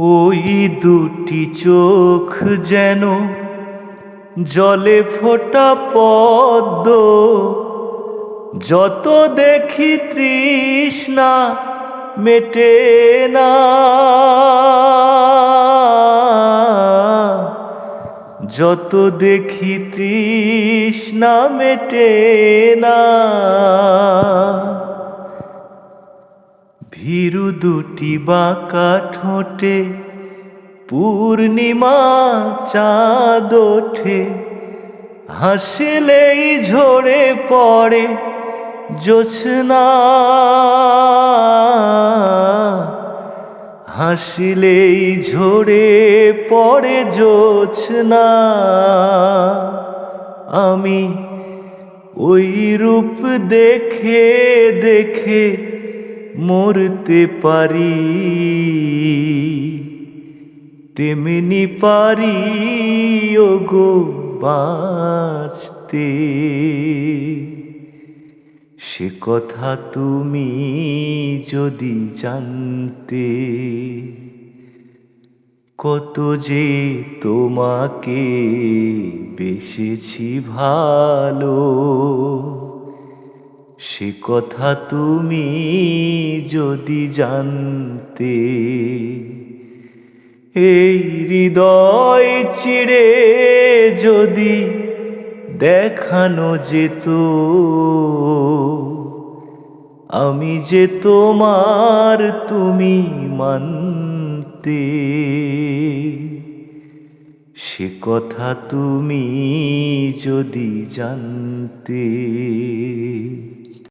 ওই দুটি চোখ যেন জলে ফোটা পদ্ম। যত দেখি তৃষ্ণা মেটে না। যত দেখি তৃষ্ণা মেটে না। ভীরু দুটি বাঁকা ঠোঁটে, পূর্ণিমা চাঁদ ওঠে। হাসলেই ঝরে পড়ে জোছনা হাসিলেই ঝরে পড়ে জোছনা আমি ওই রূপ দেখে দেখে মরতে পারি, তেমনি পারি ওগো বাঁচতে। সে কথা তুমি যদি জানতে, কত যে তোমাকে বেসেছি ভালো, সে কথা তুমি যদি জানতে এই হৃদয় চিড়ে যদি দেখানো যেত, আমি যে তোমার তুমি মানতে, সে কথা তুমি যদি জানতে।